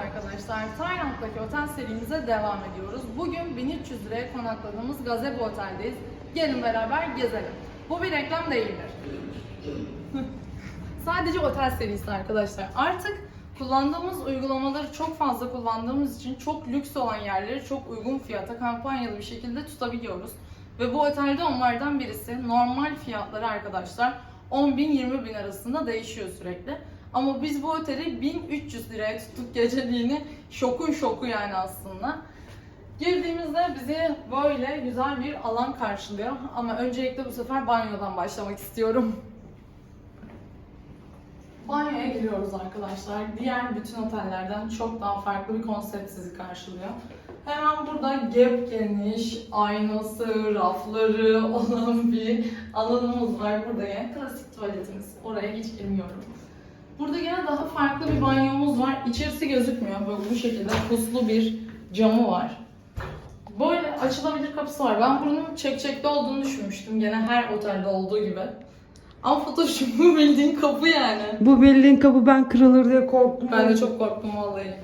arkadaşlar, Tayland'daki otel serimize devam ediyoruz. Bugün 1300 liraya konakladığımız Gazebo Otel'deyiz. Gelin beraber gezelim. Bu bir reklam değildir. Sadece otel serisi arkadaşlar. Artık kullandığımız uygulamaları çok fazla kullandığımız için çok lüks olan yerleri çok uygun fiyata kampanyalı bir şekilde tutabiliyoruz. Ve bu otelde onlardan birisi. Normal fiyatları arkadaşlar 10 bin 20 bin arasında değişiyor sürekli. Ama biz bu oteli 1300 liraya tuttuk geceliğini. Şokun şoku yani aslında. Girdiğimizde bizi böyle güzel bir alan karşılıyor. Ama öncelikle bu sefer banyodan başlamak istiyorum. Banyoya giriyoruz arkadaşlar. Diğer bütün otellerden çok daha farklı bir konsept sizi karşılıyor. Hemen burada gep geniş, aynası, rafları olan bir alanımız var burada yani. Klasik tuvaletimiz. Oraya hiç girmiyorum. Burada gene daha farklı bir banyomuz var. İçerisi gözükmüyor. Böyle bu şekilde puslu bir camı var. Böyle açılabilir kapısı var. Ben bunun çekçekli olduğunu düşünmüştüm. Gene her otelde olduğu gibi. Ama Fatoş'um bu bildiğin kapı yani. Bu bildiğin kapı ben kırılır diye korktum. Ben de çok korktum vallahi.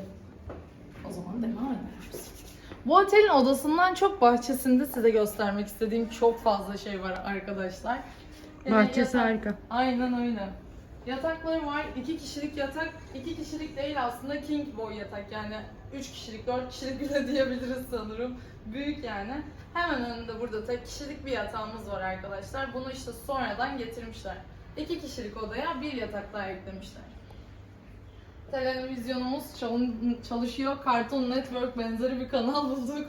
O zaman devam ediyoruz. Bu otelin odasından çok bahçesinde size göstermek istediğim çok fazla şey var arkadaşlar. Yani Bahçesi yatak- harika. Aynen öyle. Yatakları var. iki kişilik yatak. iki kişilik değil aslında king boy yatak yani. Üç kişilik, dört kişilik bile diyebiliriz sanırım. Büyük yani. Hemen önünde burada tek kişilik bir yatağımız var arkadaşlar. Bunu işte sonradan getirmişler. İki kişilik odaya bir yatak daha eklemişler. Televizyonumuz çalışıyor. Cartoon Network benzeri bir kanal bulduk.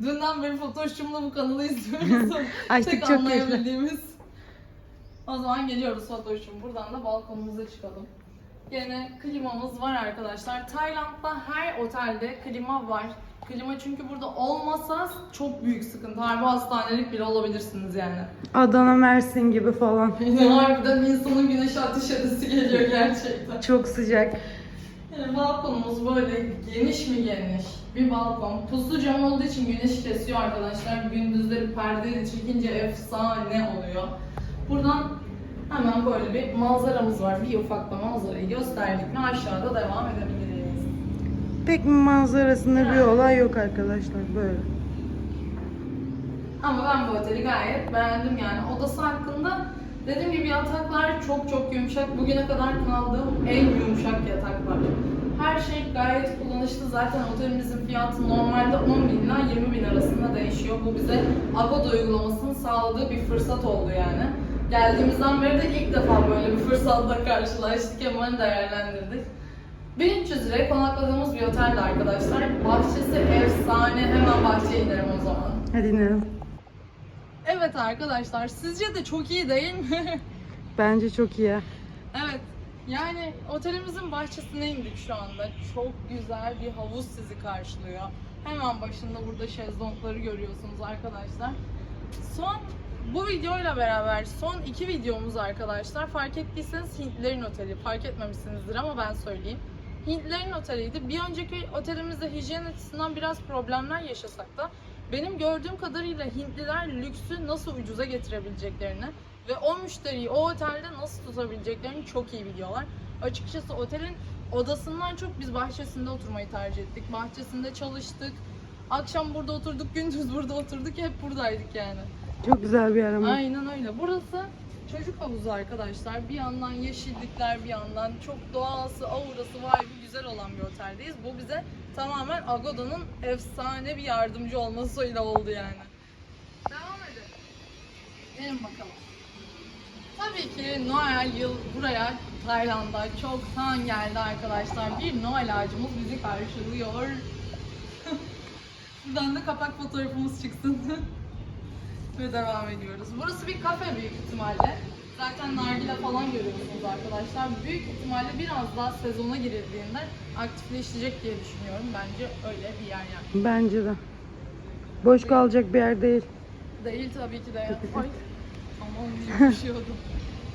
Dünden beri Photoshop'la bu kanalı izliyoruz. Açtık Tek çok keyifli. O zaman geliyoruz Fatoş'um. Buradan da balkonumuza çıkalım. Gene klimamız var arkadaşlar. Tayland'da her otelde klima var. Klima çünkü burada olmasa çok büyük sıkıntı. Harbi hastanelik bile olabilirsiniz yani. Adana Mersin gibi falan. Harbiden insanın güneşe ateş edesi geliyor gerçekten. Çok sıcak. Yani balkonumuz böyle geniş mi geniş? Bir balkon. Puslu cam olduğu için güneş kesiyor arkadaşlar. Gündüzleri perdeyle çekince efsane oluyor. Buradan hemen böyle bir manzaramız var. Bir ufak da manzarayı gösterdik mi aşağıda devam edebiliriz. Pek manzarasında bir olay yok arkadaşlar böyle. Ama ben bu oteli gayet beğendim yani. Odası hakkında dediğim gibi yataklar çok çok yumuşak. Bugüne kadar kaldığım en yumuşak yataklar. Her şey gayet kullanışlı. Zaten otelimizin fiyatı normalde 10 bin ila 20 bin arasında değişiyor. Bu bize Agoda uygulamasının sağladığı bir fırsat oldu yani. Geldiğimizden beri de ilk defa böyle bir fırsatla karşılaştık. Hemen değerlendirdik. 1300 liraya konakladığımız bir otelde arkadaşlar. Bahçesi efsane. Hemen bahçeye gidelim o zaman. Hadi inelim. Evet arkadaşlar sizce de çok iyi değil mi? Bence çok iyi. evet. Yani otelimizin bahçesine indik şu anda. Çok güzel bir havuz sizi karşılıyor. Hemen başında burada şezlongları görüyorsunuz arkadaşlar. Son bu videoyla beraber son iki videomuz arkadaşlar. Fark ettiyseniz Hintlerin oteli. Fark etmemişsinizdir ama ben söyleyeyim. Hintlerin oteliydi. Bir önceki otelimizde hijyen açısından biraz problemler yaşasak da benim gördüğüm kadarıyla Hintliler lüksü nasıl ucuza getirebileceklerini ve o müşteriyi o otelde nasıl tutabileceklerini çok iyi biliyorlar. Açıkçası otelin odasından çok biz bahçesinde oturmayı tercih ettik. Bahçesinde çalıştık. Akşam burada oturduk, gündüz burada oturduk. Hep buradaydık yani. Çok güzel bir yer ama. Aynen öyle. Burası çocuk havuzu arkadaşlar. Bir yandan yeşillikler, bir yandan çok doğası, aurası, vibe'ı güzel olan bir oteldeyiz. Bu bize tamamen Agoda'nın efsane bir yardımcı olmasıyla oldu yani. Devam edelim. Gelin bakalım. Tabii ki Noel yıl buraya Tayland'a çoktan geldi arkadaşlar. Bir Noel ağacımız bizi karşılıyor. Buradan da kapak fotoğrafımız çıksın. Ve devam ediyoruz. Burası bir kafe büyük ihtimalle. Zaten nargile falan görüyorsunuz arkadaşlar. Büyük ihtimalle biraz daha sezona girildiğinde aktifleşecek diye düşünüyorum. Bence öyle bir yer yani. Bence de. Boş kalacak bir yer değil. Değil tabii ki de ya. Ay. Aman düşüyordum.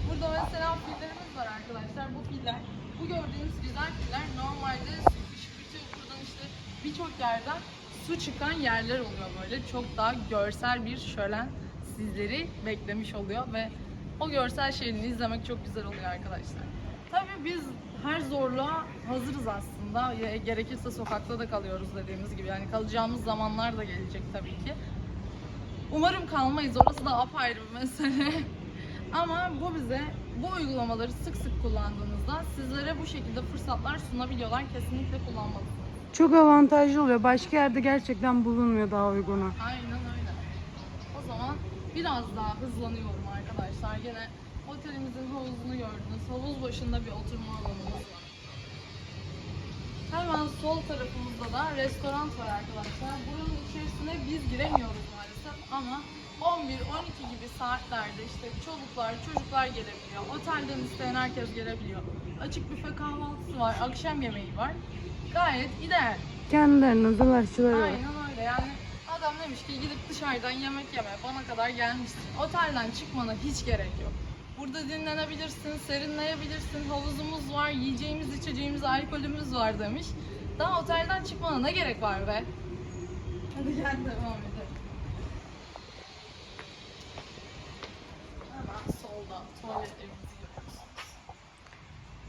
Burada mesela fillerimiz var arkadaşlar. Bu filler, bu gördüğünüz güzel filler normalde fışkırtıyor. Buradan işte birçok yerden su çıkan yerler oluyor böyle. Çok daha görsel bir şölen sizleri beklemiş oluyor ve o görsel şeklini izlemek çok güzel oluyor arkadaşlar. Tabii biz her zorluğa hazırız aslında. Ya- Gerekirse sokakta da kalıyoruz dediğimiz gibi. Yani kalacağımız zamanlar da gelecek tabii ki. Umarım kalmayız. Orası da apayrı bir mesele. Ama bu bize bu uygulamaları sık sık kullandığınızda sizlere bu şekilde fırsatlar sunabiliyorlar. Kesinlikle kullanmalısınız. Çok avantajlı oluyor. Başka yerde gerçekten bulunmuyor daha uygunu. Aynen öyle. O zaman biraz daha hızlanıyorum arkadaşlar. Gene otelimizin havuzunu gördünüz. Havuz başında bir oturma alanımız var. Hemen sol tarafımızda da restoran var arkadaşlar. Buranın içerisine biz giremiyoruz maalesef ama 11-12 gibi saatlerde işte çocuklar, çocuklar gelebiliyor. Otelden isteyen herkes gelebiliyor. Açık büfe kahvaltısı var, akşam yemeği var. Gayet ideal. Kendilerine özel aşçıları var. Aynen öyle yani adam demiş ki gidip dışarıdan yemek yeme bana kadar gelmişsin. Otelden çıkmana hiç gerek yok. Burada dinlenebilirsin, serinleyebilirsin, havuzumuz var, yiyeceğimiz, içeceğimiz, alkolümüz var demiş. Daha otelden çıkmana ne gerek var be? Hadi gel devam edelim. Hemen solda görüyorsunuz.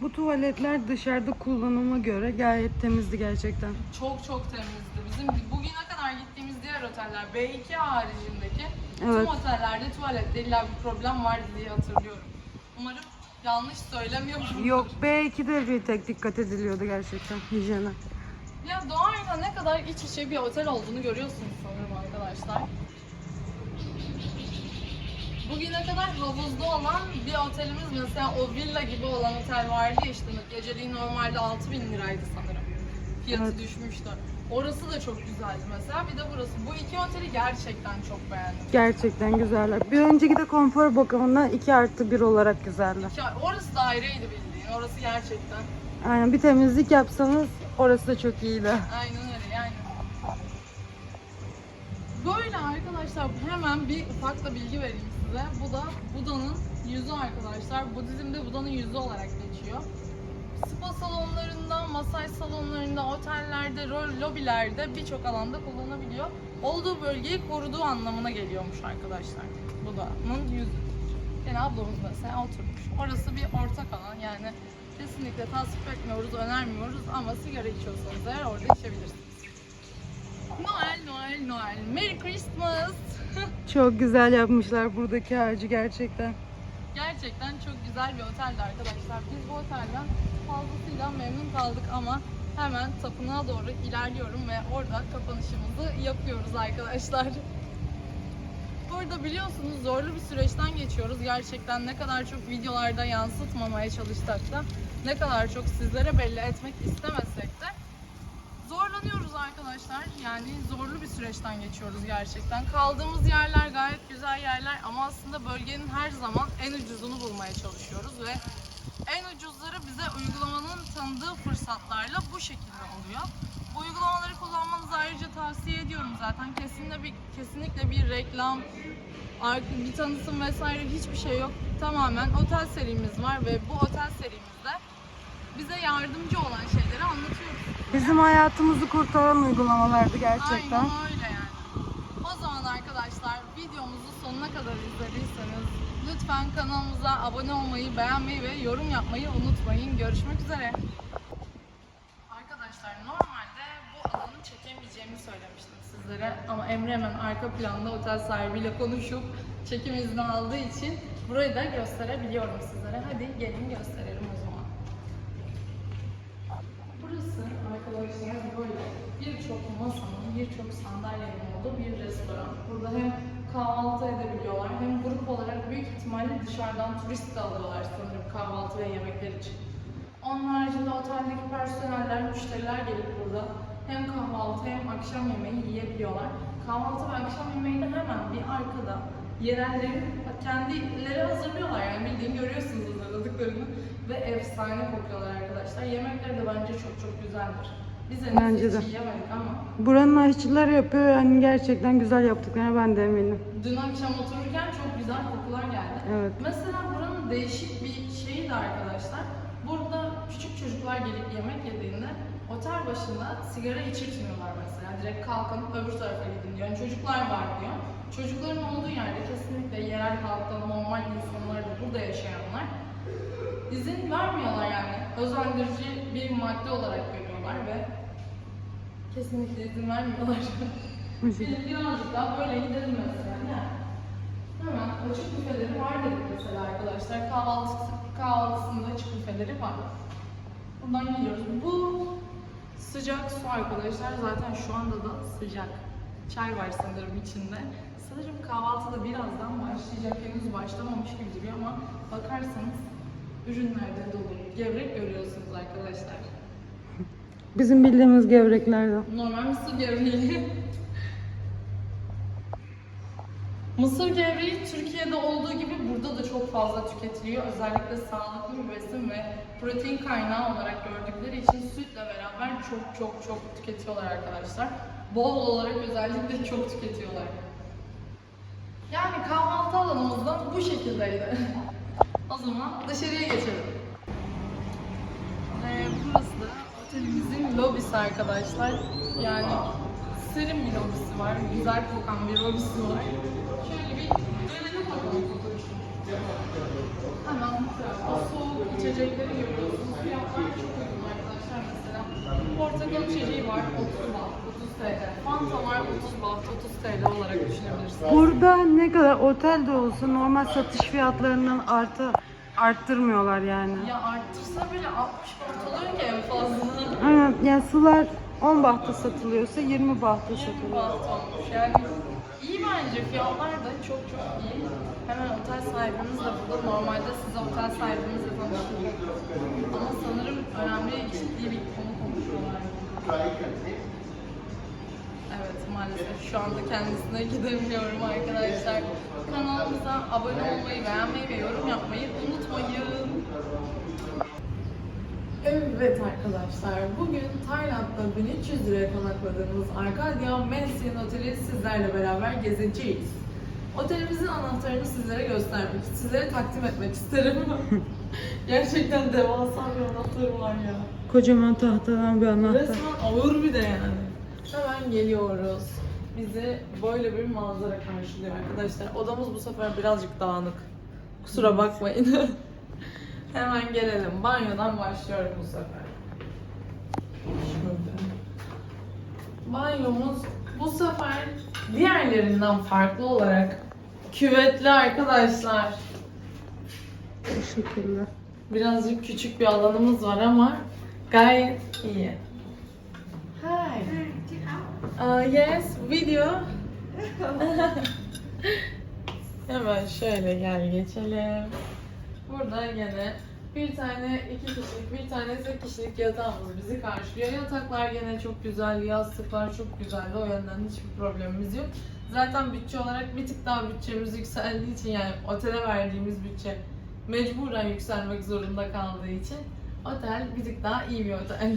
Bu tuvaletler dışarıda kullanıma göre gayet temizdi gerçekten. Çok çok temizdi. Bizim bugüne kadar gittiğimiz diğer oteller B2 haricindeki Evet. tüm otellerde tuvalette illa bir problem var diye hatırlıyorum. Umarım yanlış söylemiyorum. Yok B2'de bir tek dikkat ediliyordu gerçekten hijyene. Ya Doğayla ne kadar iç içe bir otel olduğunu görüyorsunuz sanırım arkadaşlar. Bugüne kadar havuzda olan bir otelimiz mesela o villa gibi olan otel vardı ya işte geceliği normalde 6000 liraydı sanırım. Fiyatı Evet. düşmüştü. Orası da çok güzeldi mesela. Bir de burası. Bu iki oteli gerçekten çok beğendim. Gerçekten güzeller. Bir önceki de konfor bakımından 2 artı 1 olarak güzeller. Ya orası da ayrıydı bildiğin. Orası gerçekten. Aynen bir temizlik yapsanız orası da çok iyiydi. Aynen öyle yani. Böyle arkadaşlar hemen bir ufak da bilgi vereyim size. Bu da Buda'nın yüzü arkadaşlar. Budizm'de Buda'nın yüzü olarak geçiyor. Spa salonlarında, masaj salonlarında, otellerde, lobilerde birçok alanda kullanabiliyor. Olduğu bölgeyi koruduğu anlamına geliyormuş arkadaşlar. Buda'nın yüzü. Yani ablamız mesela oturmuş. Orası bir ortak alan yani kesinlikle tasvip etmiyoruz, önermiyoruz ama sigara içiyorsanız eğer orada içebilirsiniz. Noel, Noel, Noel. Merry Christmas. Çok güzel yapmışlar buradaki ağacı gerçekten. Gerçekten çok güzel bir oteldi arkadaşlar. Biz bu otelden fazlasıyla memnun kaldık ama hemen tapınağa doğru ilerliyorum ve orada kapanışımızı yapıyoruz arkadaşlar. Burada biliyorsunuz zorlu bir süreçten geçiyoruz. Gerçekten ne kadar çok videolarda yansıtmamaya çalışsak da ne kadar çok sizlere belli etmek istemesek de arkadaşlar. Yani zorlu bir süreçten geçiyoruz gerçekten. Kaldığımız yerler gayet güzel yerler ama aslında bölgenin her zaman en ucuzunu bulmaya çalışıyoruz ve en ucuzları bize uygulamanın tanıdığı fırsatlarla bu şekilde oluyor. Bu uygulamaları kullanmanızı ayrıca tavsiye ediyorum zaten. Kesinlikle bir kesinlikle bir reklam, bir tanıtım vesaire hiçbir şey yok. Tamamen otel serimiz var ve bu otel serimizde bize yardımcı olan şeyleri anlatıyoruz. Bizim hayatımızı kurtaran uygulamalardı gerçekten. Aynen öyle yani. O zaman arkadaşlar videomuzu sonuna kadar izlediyseniz lütfen kanalımıza abone olmayı, beğenmeyi ve yorum yapmayı unutmayın. Görüşmek üzere. Arkadaşlar normalde bu alanı çekemeyeceğimi söylemiştim sizlere ama Emre hemen arka planda otel sahibiyle konuşup çekim izni aldığı için burayı da gösterebiliyorum sizlere. Hadi gelin gösterelim o zaman. Burası arkadaşlar böyle birçok masanın, birçok sandalyenin olduğu bir restoran. Burada hem kahvaltı edebiliyorlar hem grup olarak büyük ihtimalle dışarıdan turist de alıyorlar sanırım kahvaltı ve yemekler için. Onun haricinde oteldeki personeller, müşteriler gelip burada hem kahvaltı hem akşam yemeği yiyebiliyorlar. Kahvaltı ve akşam yemeği de hemen bir arkada yerellerin kendileri hazırlıyorlar yani bildiğin görüyorsunuz hazırladıklarını ve efsane kokuyorlar arkadaşlar. Yemekleri de bence çok çok güzeldir. Biz henüz Bence hiç de. yiyemedik ama Buranın aşçıları yapıyor yani gerçekten güzel yaptıklarına ben de eminim. dün akşam otururken çok güzel kokular geldi. Evet. Mesela buranın değişik bir şeyi de arkadaşlar. Burada küçük çocuklar gelip yemek yediğinde otel başında sigara içirtmiyorlar mesela. Direkt kalkın öbür tarafa gidin diyor. Yani çocuklar var diyor. Çocukların olduğu yerde kesinlikle yerel halkta normal insanlar da burada yaşayanlar izin vermiyorlar yani. Özendirici bir madde olarak görüyorlar ve kesinlikle izin vermiyorlar. Birazcık daha böyle gidelim mesela. Yani. Hemen açık büfeleri var dedik mesela arkadaşlar. Kahvaltı, kahvaltısında açık büfeleri var. Bundan geliyoruz. Bu sıcak su arkadaşlar. Zaten şu anda da sıcak. Çay var sanırım içinde. Sanırım kahvaltı da birazdan başlayacak. Henüz başlamamış gibi duruyor ama bakarsanız ürünlerde dolu. Gevrek görüyorsunuz arkadaşlar. Bizim bildiğimiz gevreklerden. Normal mısır gevreği. mısır gevreği Türkiye'de olduğu gibi burada da çok fazla tüketiliyor. Özellikle sağlıklı bir besin ve protein kaynağı olarak gördükleri için sütle beraber çok çok çok tüketiyorlar arkadaşlar. Bol olarak özellikle çok tüketiyorlar. Yani kahvaltı alanımız da bu şekildeydi. O zaman dışarıya geçelim. Ee, burası da otelimizin lobisi arkadaşlar. Yani serin bir lobisi var. Güzel kokan bir lobisi var. Şöyle bir dönelim bakalım. Hemen tarafta soğuk içecekleri görüyorsunuz. Fiyatlar çok uygun arkadaşlar. Portakal içeceği var 30 baht, 30 TL. Fanta var 30 baht, 30 TL olarak düşünebilirsiniz. Burada ne kadar otel de olsa normal satış fiyatlarından artı arttırmıyorlar yani. Ya arttırsa bile 60 baht oluyor ki en fazla. Aynen yani sular 10 bahta satılıyorsa 20 bahta 20 satılıyor. baht olmuş. Yani iyi bence fiyatlar da çok çok iyi. Hemen otel sahibimiz de burada. Normalde size otel sahibimizle tanıştıracak. Ama sanırım önemli ciddi bir konu konuşuyorlar. Evet maalesef şu anda kendisine gidemiyorum arkadaşlar. Kanalımıza abone olmayı, beğenmeyi ve yorum yapmayı unutmayın. Evet arkadaşlar, bugün Tayland'da 1300 liraya konakladığımız Arcadia Mansion Oteli sizlerle beraber gezeceğiz. Otelimizin anahtarını sizlere göstermek, sizlere takdim etmek isterim. Gerçekten devasa bir anahtarı var ya. Kocaman tahtadan bir anahtar. Resmen ağır bir de yani. Hemen geliyoruz. Bizi böyle bir manzara karşılıyor arkadaşlar. Odamız bu sefer birazcık dağınık. Kusura bakmayın. Hemen gelelim. Banyodan başlıyorum bu sefer. Şöyle. Banyomuz bu sefer diğerlerinden farklı olarak küvetli arkadaşlar. Bu şekilde. Birazcık küçük bir alanımız var ama gayet iyi. Hi. Uh, yes, video. Hemen şöyle gel geçelim. Burada yine bir tane iki kişilik, bir tane tek kişilik yatağımız bizi karşılıyor. Yataklar gene çok güzel, yastıklar çok güzel. O yönden hiçbir problemimiz yok. Zaten bütçe olarak bir tık daha bütçemiz yükseldiği için yani otele verdiğimiz bütçe mecburen yükselmek zorunda kaldığı için otel bir tık daha iyi bir otel.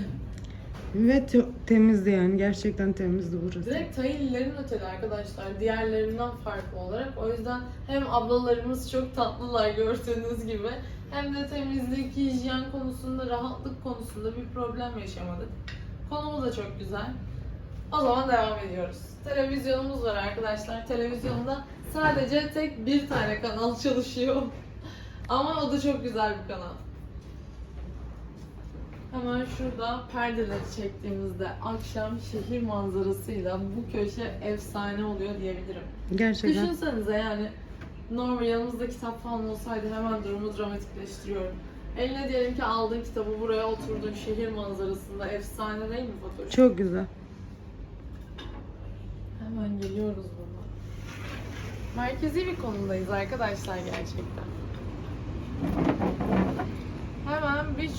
Ve te- temizdi yani. Gerçekten temizdi burası. Direkt Tahililerin oteli arkadaşlar. Diğerlerinden farklı olarak. O yüzden hem ablalarımız çok tatlılar gördüğünüz gibi. Hem de temizlik, hijyen konusunda, rahatlık konusunda bir problem yaşamadık. Konumuz da çok güzel. O zaman devam ediyoruz. Televizyonumuz var arkadaşlar. Televizyonda sadece tek bir tane kanal çalışıyor. Ama o da çok güzel bir kanal. Hemen şurada perdeleri çektiğimizde akşam şehir manzarasıyla bu köşe efsane oluyor diyebilirim. Gerçekten. Düşünsenize yani normal yanımızda kitap falan olsaydı hemen durumu dramatikleştiriyorum. Eline diyelim ki aldığın kitabı buraya oturdun şehir manzarasında efsane değil mi fotoğraf? Çok güzel. Hemen geliyoruz burada. Merkezi bir konumdayız arkadaşlar gerçekten.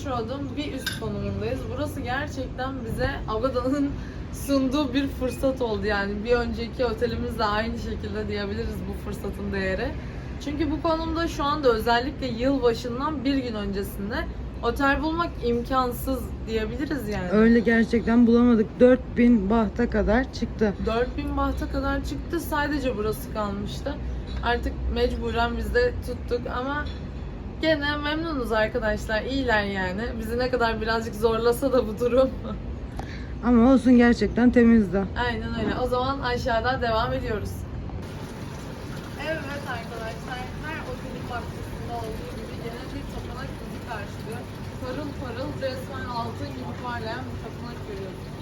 Road'un bir üst konumundayız. Burası gerçekten bize Agada'nın sunduğu bir fırsat oldu yani. Bir önceki otelimizle aynı şekilde diyebiliriz bu fırsatın değeri. Çünkü bu konumda şu anda özellikle yılbaşından bir gün öncesinde otel bulmak imkansız diyebiliriz yani. Öyle gerçekten bulamadık. 4000 bahta kadar çıktı. 4000 bahta kadar çıktı. Sadece burası kalmıştı. Artık mecburen biz de tuttuk ama gene memnunuz arkadaşlar. İyiler yani. Bizi ne kadar birazcık zorlasa da bu durum. Ama olsun gerçekten temizdi. Aynen öyle. O zaman aşağıdan devam ediyoruz. Evet arkadaşlar. Her otelin bahçesinde olduğu gibi gene bir tapınak bizi karşılıyor. Parıl parıl resmen altın gibi parlayan bir tapınak görüyorsunuz.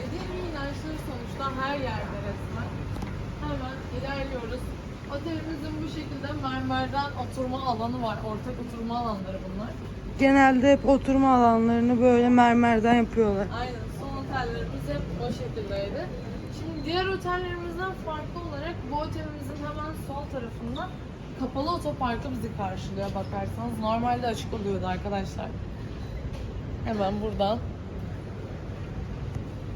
E dini inançları sonuçta her yerde resmen. Hemen ilerliyoruz. Otelimizin bu şekilde mermerden oturma alanı var. Ortak oturma alanları bunlar. Genelde hep oturma alanlarını böyle mermerden yapıyorlar. Aynen. Son otellerimiz hep o şekildeydi. Şimdi diğer otellerimizden farklı olarak bu otelimizin hemen sol tarafında kapalı otoparkı bizi karşılıyor bakarsanız. Normalde açık oluyordu arkadaşlar. Hemen buradan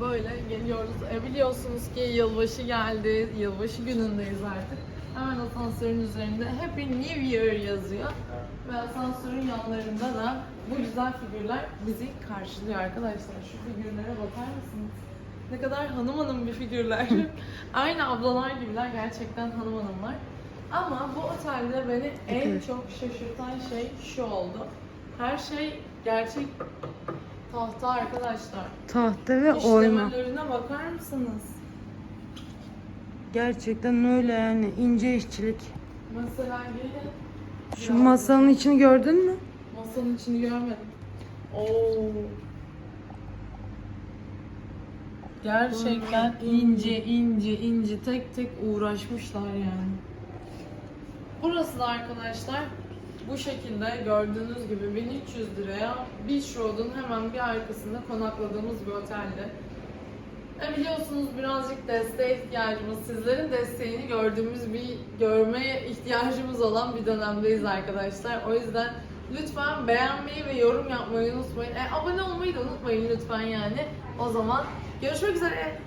böyle geliyoruz. E biliyorsunuz ki yılbaşı geldi. Yılbaşı günündeyiz artık. Hemen asansörün üzerinde Happy New Year yazıyor. Ve asansörün yanlarında da bu güzel figürler bizi karşılıyor arkadaşlar. Şu figürlere bakar mısınız? Ne kadar hanım hanım bir figürler. Aynı ablalar gibiler. Gerçekten hanım hanımlar. Ama bu otelde beni en çok şaşırtan şey şu oldu. Her şey gerçek tahta arkadaşlar. Tahta ve oyma. İşlemelerine bakar mısınız? Gerçekten öyle yani ince işçilik. Mesela gelin. Şu Biraz- masanın içini gördün mü? Masanın içini görmedim. Oo. Gerçekten ince ince ince tek tek uğraşmışlar yani. Burası da arkadaşlar bu şekilde gördüğünüz gibi 1300 liraya Beach Road'un hemen bir arkasında konakladığımız bir otelde. E biliyorsunuz birazcık desteğe ihtiyacımız, sizlerin desteğini gördüğümüz bir görmeye ihtiyacımız olan bir dönemdeyiz arkadaşlar. O yüzden lütfen beğenmeyi ve yorum yapmayı unutmayın. E, abone olmayı da unutmayın lütfen yani. O zaman görüşmek üzere.